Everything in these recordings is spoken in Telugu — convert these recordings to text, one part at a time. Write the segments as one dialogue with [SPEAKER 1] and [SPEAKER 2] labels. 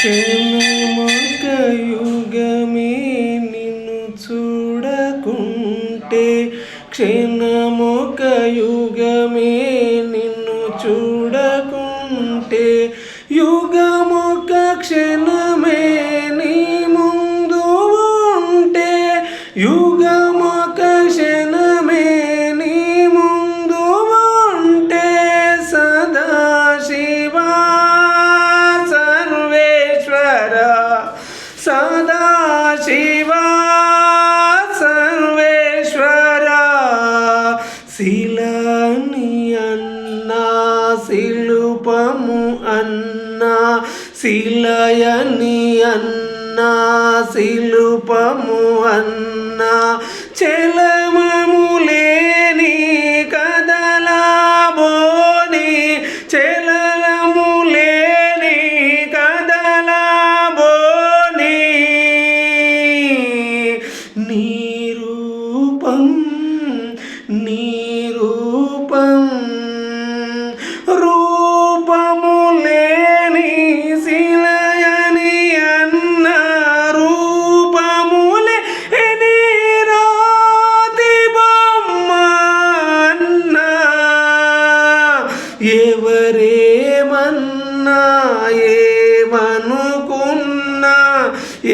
[SPEAKER 1] క్షణమొక యుగమే నిన్ను చూడకుంటే క్షణమొక యుగమే నిన్ను చూడకుంటే యుగమొక క్షణ శిలని అన్నా శిలుపము అన్నా శిలయని అన్నా శిలుపము అన్నా. చెలమము లేని కదలాబోని చెలము లేని కదలాబోని. నీ రూపం నీ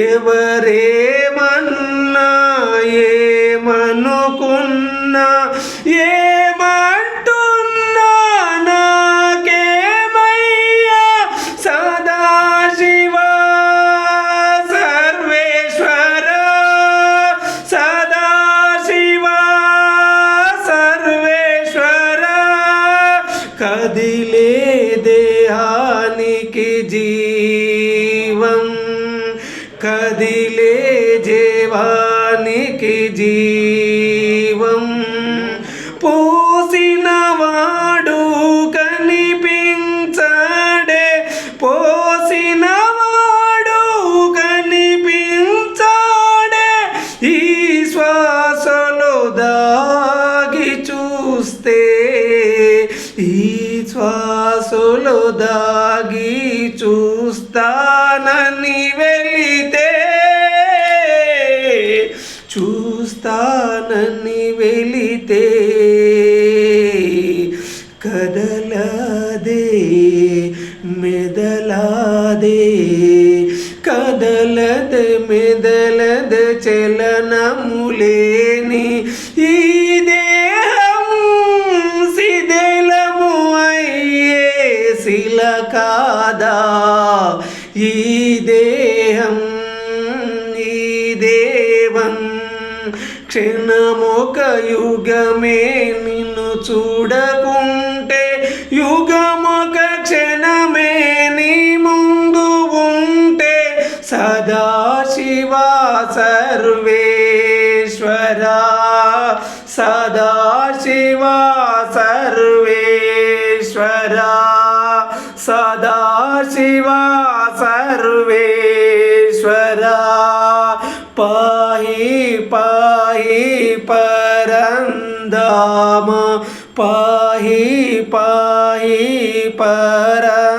[SPEAKER 1] ఎవరేమన్నా ఏమనుకున్నా ఏ కదిలే జీవానికి జీవం. పోసిన వాడు కనిపించడే పోసిన వాడు కనిపించడే ఈ శ్వాసలో దాగి చూస్తే ఈ శ్వాసలో దాగి చూస్తానా వెళితే చూస్తానని వెళితే కదలదే మెదలాదే కదలద మెదలద చలనములేని ఈ దేహం శిథిలము అయ్యే శిల కాదా? ఈ దే దేహం ఈ దేవం క్షణమొక యుగమే నిన్ను చూడకుంటే యుగమొక క్షణమే నీ ముందు ఉంటే సదాశివా సర్వేశ్వరా సదాశివా సర్వేశ్వరా பாஹி பாஹி பரந்தாமா பாஹி பாஹி பரந்த